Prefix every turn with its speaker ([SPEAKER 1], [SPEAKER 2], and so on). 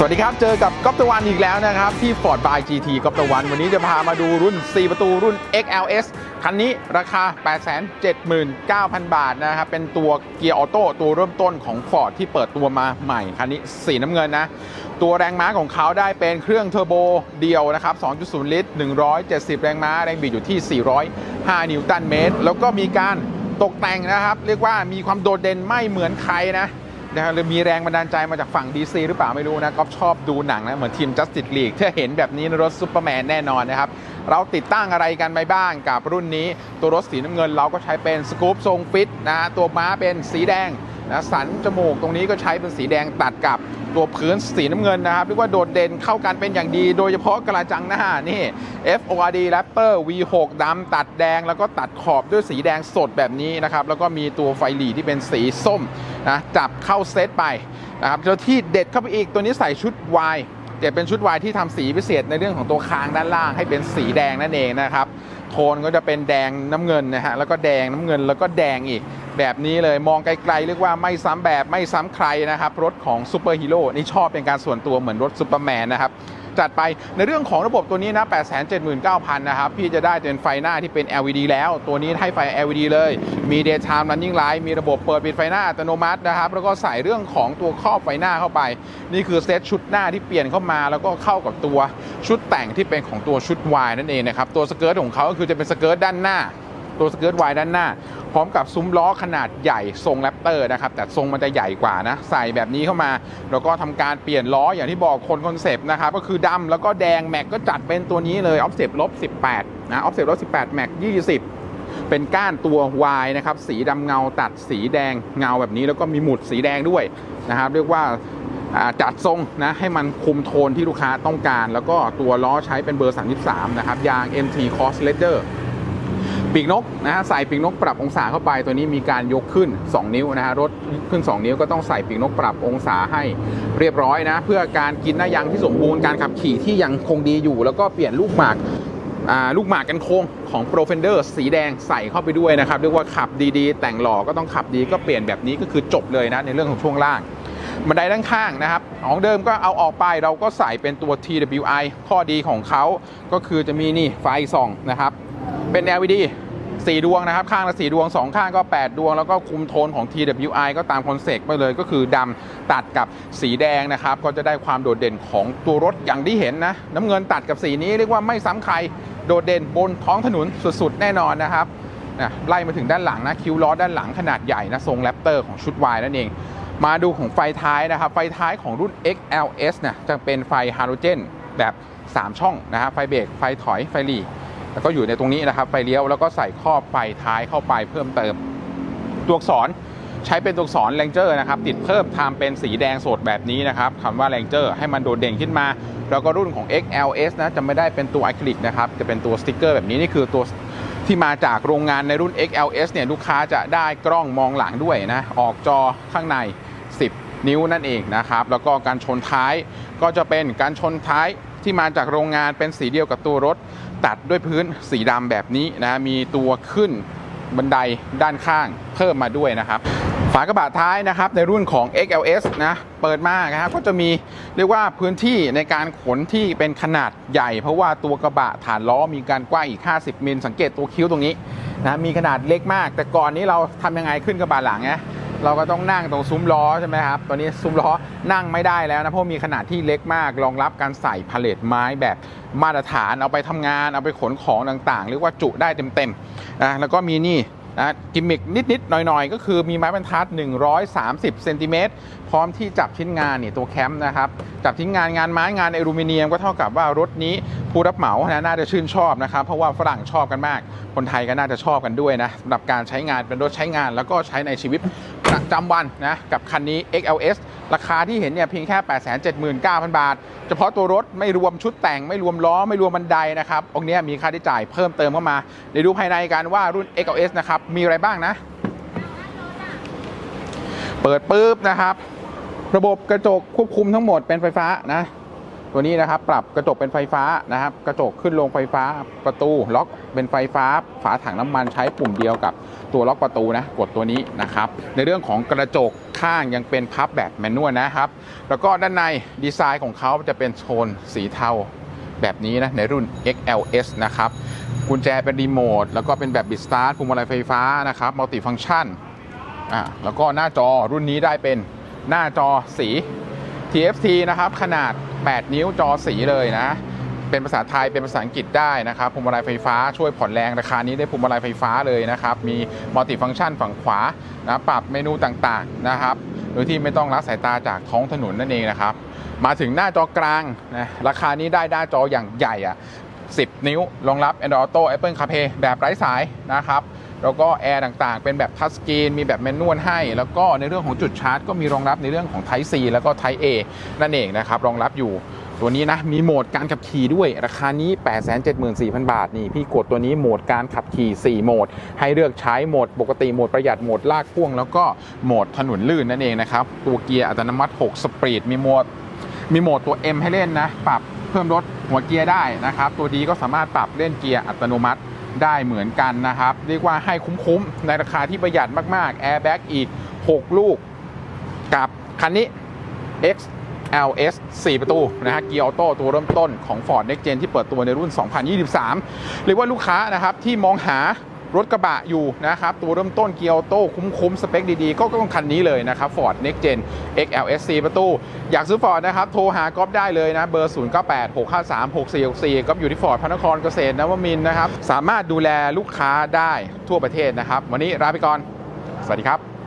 [SPEAKER 1] สวัสดีครับ เจอกับก๊อฟตะวันอีกแล้วนะครับ ที่ Ford by GT ก๊อฟตะวัน วันนี้จะพามาดูรุ่น 4 ประตูรุ่น XLS คันนี้ราคา 879,000 บาทนะครับ เป็นตัวเกียร์ออโต้ตัวเริ่มต้นของ Ford ที่เปิดตัวมาใหม่ คันนี้สีน้ำเงินนะ ตัวแรงม้าของเขาได้เป็นเครื่องเทอร์โบเดียวนะครับ 2.0 ลิตร 170 แรงม้า แรงบิดอยู่ที่ 405 นิวตันเมตร แล้วก็มีการตกแต่งนะครับ เรียกว่ามีความโดดเด่นไม่เหมือนใครนะ นะครับหรือมีแรงบันดาลใจมาจากฝั่ง DC หรือเปล่าไม่รู้นะก็ชอบดูหนังนะเหมือนทีม Justice League ถ้าเห็นแบบนี้ในรถซูเปอร์แมนแน่นอนนะครับเราติดตั้งอะไรกันไปบ้างกับรุ่นนี้ ตัวรถสีน้ำเงินเราก็ใช้เป็นสกู๊ปทรงฟิตนะตัวม้าเป็นสีแดง นะสันจมูกตรงนี้ก็ใช้เป็นสีแดงตัดกับตัวพื้นสีน้ำเงินนะครับเรียกว่าโดดเด่นเข้ากันเป็นอย่างดี โดยเฉพาะกระจังหน้านี่ FORD Raptor V6 ดำตัดแดง แล้วก็ตัดขอบด้วยสีแดงสดแบบนี้นะครับ แล้วก็มีตัวไฟหลีที่เป็นสีส้มนะจับเข้าเซตไปนะครับแล้วที่เด็ดเข้าไปอีกตัวนี้ใส่ชุด Y แต่เป็นชุด Y ที่ทำสีพิเศษในเรื่องของตัวคางด้านล่างให้เป็นสีแดงนั่นเองนะครับ โทนก็จะเป็นแดงน้ำเงินนะฮะแล้วก็แดงน้ำเงินแล้วก็แดงอีก แบบนี้เลยมองไกลๆเรียกว่าไม่ซ้ำแบบไม่ซ้ำใครนะครับ รถของซูเปอร์ฮีโร่นี่ชอบเป็นการส่วนตัวเหมือนรถซูเปอร์แมนนะครับจัดไปในเรื่องของระบบตัวนี้นะ 879,000 นะครับ พี่จะได้เป็นไฟหน้าที่เป็น LED แล้ว ตัวนี้ให้ไฟ LED เลย มี daytime running light มีระบบเปิดปิดไฟหน้าอัตโนมัตินะครับ แล้วก็ใส่เรื่องของตัวครอบไฟหน้าเข้าไป นี่คือเซตชุดหน้าที่เปลี่ยนเข้ามา แล้วก็เข้ากับตัวชุดแต่งที่เป็นของตัวชุด Y นั่นเองนะครับ ตัวสเกิร์ตของเขาก็คือจะเป็นสเกิร์ตด้านหน้า ตัวสเกิร์ตวายด้านหน้า พร้อมกับซุ้มล้อขนาดใหญ่ทรงแรปเตอร์นะครับ แต่ทรงมันจะใหญ่กว่านะ ใส่แบบนี้เข้ามา แล้วก็ทำการเปลี่ยนล้ออย่างที่บอกคนคอนเซปต์นะครับ ก็คือดำแล้วก็แดงแม็กก็จัดเป็นตัวนี้เลยออฟเซปลบ18นะออฟเซปลบ18แม็ก20เป็นก้านตัว Y นะครับ สีดำเงาตัดสีแดงเงาแบบนี้แล้วก็มีหมุดสีแดงด้วยนะครับ เรียกว่าาจัดทรงนะให้มันคุมโทนที่ลูกค้าต้องการ แล้วก็ตัวล้อใช้เป็นเบอร์ 33 นะครับ ยาง MT Cross Leather ปีกนกนะฮะใส่ปีกนกปรับองศาเข้าไปตัวนี้มีการยกขึ้น 2 นิ้วนะฮะรถขึ้น 2 นิ้วก็ต้องใส่ปีกนกปรับองศาให้เรียบร้อยนะ เพื่อการกินหน้ายางที่สมบูรณ์การขับขี่ที่ยังคงดีอยู่ แล้วก็เปลี่ยนลูกหมากอ่าลูกหมากกันโค้งของ Pro Fender สีแดงใส่เข้าไปด้วยนะครับเรียกว่าขับดีๆ แต่งหล่อก็ต้องขับดีก็เปลี่ยนแบบนี้ก็คือจบเลยนะในเรื่องของช่วงล่างบันไดด้านข้างนะครับ ของเดิมก็เอาออกไปเราก็ใส่เป็นตัว TWI ข้อดีของเขาก็คือจะมีนี่ไฟส่องนะครับ เป็น LED 4 ดวงนะครับ ข้างละ 4 ดวง 2 ข้างก็ 8 ดวง แล้วก็คุมโทนของ TWI ก็ตามคอนเซ็ปต์ไปเลยก็คือดำตัดกับสีแดงนะครับ ก็จะได้ความโดดเด่นของตัวรถอย่างที่เห็นนะ น้ำเงินตัดกับสีนี้เรียกว่าไม่ซ้ำใครโดดเด่นบนท้องถนนสุดๆ แน่นอนนะครับนะไล่มาถึงด้านหลังนะคิ้วล้อด้านหลังขนาดใหญ่นะทรงแรปเตอร์ของชุด Y นั่นเอง มาดูของไฟท้ายนะครับ ไฟท้ายของรุ่น XLS เนี่ยจะเป็นไฟฮาโลเจนแบบ 3 ช่องนะฮะไฟเบรกไฟถอยไฟหลี แล้วก็อยู่ในตรงนี้นะครับไฟเลี้ยวแล้วก็ใส่ครอบไฟท้ายเข้าไปเพิ่มเติม ตัวอักษรใช้เป็นตัวอักษรแรงเจอร์นะครับติดเพิ่มทำเป็นสีแดงสดแบบนี้นะครับคำว่าแรงเจอร์ให้มันโดดเด่นขึ้นมา แล้วก็รุ่นของ XLS นะจะไม่ได้เป็นตัวอะคริลิกนะครับจะเป็นตัวสติกเกอร์แบบนี้นี่คือตัวที่มาจากโรงงานในรุ่น XLS เนี่ยลูกค้าจะได้กล้องมองหลังด้วยนะออกจอข้างใน 10 นิ้วนั่นเองนะครับแล้วก็การชนท้ายก็จะเป็นการชนท้าย ที่มาจากโรงงานเป็นสีเดียวกับตัวรถ ตัดด้วยพื้นสีดำแบบนี้นะมีตัวขึ้นบันไดด้านข้างเพิ่มมาด้วยนะครับ ฝากระบะท้ายนะครับในรุ่นของ XLS นะเปิดมานะครับก็จะมีเรียกว่าพื้นที่ในการขนที่เป็นขนาดใหญ่ เพราะว่าตัวกระบะฐานล้อมีการกว้างอีก 50มิลสังเกตตัวคิ้วตรงนี้นะมีขนาดเล็กมาก แต่ก่อนนี้เราทำยังไงขึ้นกระบะหลังไง เราก็ต้องนั่งตรงซุ้มล้อใช่ไหมครับตอนนี้ซุ้มล้อนั่งไม่ได้แล้วนะเพราะมีขนาดที่เล็กมากรองรับการใส่พาเลทไม้แบบมาตรฐานเอาไปทำงานเอาไปขนของต่างๆเรียกว่าจุได้เต็มๆนะแล้วก็มีนี่นะกิมมิกนิดๆหน่อยๆ ก็คือมีไม้บรรทัด 130เซนติเมตรพร้อมที่จับชิ้นงานนี่ตัวแคมป์นะครับ จับชิ้นงานงานไม้งานอลูมิเนียมก็เท่ากับว่ารถนี้ผู้รับเหมานะน่าจะชื่นชอบนะครับ เพราะว่าฝรั่งชอบกันมาก คนไทยก็น่าจะชอบกันด้วยนะสำหรับการใช้งานเป็นรถใช้งานแล้วก็ใช้ในชีวิต จำวันนะกับคันนี้ XLS ราคาที่เห็นเนี่ยเพียงแค่ 879,000 บาท เฉพาะตัวรถไม่รวมชุดแต่งไม่รวมล้อไม่รวมบันไดนะครับองค์นี้มีค่าใช้จ่ายเพิ่มเติมเข้ามาเดี๋ยวดูภายในกันว่ารุ่น XLS นะครับมีอะไรบ้างนะ เปิดปุ๊บนะครับ ระบบกระจกควบคุมทั้งหมดเป็นไฟฟ้านะ ตัวนี้นะครับปรับกระจกเป็นไฟฟ้านะครับ กระจกขึ้นลงไฟฟ้าประตูล็อกเป็นไฟฟ้า ฝาถังน้ำมันใช้ปุ่มเดียวกับตัวล็อกประตูนะกดตัวนี้นะครับ ในเรื่องของกระจกข้างยังเป็นพับแบบแมนนวลนะครับ แล้วก็ด้านในดีไซน์ของเขาจะเป็นโทนสีเทาแบบนี้นะในรุ่น XLS นะครับกุญแจเป็นรีโมทแล้วก็เป็นแบบบิดสตาร์ทพวงมาลัยไฟฟ้านะครับมัลติฟัง c t ชันอ่าแล้วก็หน้าจอรุ่นนี้ได้เป็นหน้าจอสี TFT นะครับขนาด 8 นิ้วจอสีเลยนะ เป็นภาษาไทยเป็นภาษาอังกฤษได้นะครับพวงมาลัยไฟฟ้าช่วยผ่อนแรงราคานี้ได้พวงมาลัยไฟฟ้าเลยนะครับ มีมัลติฟัง c t ชันฝั่งขวานะปรับเมนูต่างๆนะครับโดยที่ไม่ต้องละสายตาจากท้องถนนนั่นเองนะครับ มาถึงหน้าจอกลางนะราคานี้ได้หน้าจออย่างใหญ่อะ10 นิ้วรองรับ Android Auto Apple CarPlay แบบไร้สายนะครับ แล้วก็แอร์ต่างๆ เป็นแบบทัชสกรีนมีแบบแมนนวลให้ แล้วก็ในเรื่องของจุดชาร์จก็มีรองรับในเรื่องของ Type C แล้วก็ Type A นั่นเองนะครับรองรับอยู่ตัวนี้นะมีโหมดการขับขี่ด้วยราคานี้ 874,000 บาทนี่พี่กดตัวนี้โหมดการขับขี่ 4 โหมด ให้เลือกใช้โหมดปกติโหมดประหยัดโหมดลากพ่วง แล้วก็โหมดถนนลื่นนั่นเองนะครับตัวเกียร์อัตโนมัติ 6 สปีดมีโหมดมีโหมดตัว M ให้เล่นนะ ปรับเพิ่มลดหัวเกียร์ได้นะครับ ตัวดีก็สามารถปรับเล่นเกียร์อัตโนมัติ ได้เหมือนกันนะครับ เรียกว่าให้คุ้มๆ ในราคาที่ประหยัดมากๆ Airbag อีก 6 ลูก กับคันนี้ XLS 4 ประตูนะฮะเกียร์ออโต้ตัวเริ่มต้นของ Ford Next Gen ที่เปิดตัวในรุ่น 2023 เรียกว่าลูกค้านะครับที่มองหา รถกระบะอยู่นะครับ ตัวเริ่มต้นเกียร์โต้คุ้มๆ สเปคดีๆ ก็ต้องคันนี้เลยนะครับ Ford Next Gen XLS 4ประตู อยากซื้อ Ford นะครับ โทรหาก๊อฟได้เลยนะ เบอร์ 0 9 8 6 5 3 6 4 6 4 ก๊อฟอยู่ที่ Ford พระนครเกษตรนวมินนะครับ สามารถดูแลลูกค้าได้ทั่วประเทศนะครับ วันนี้ลาไปก่อน สวัสดีครับ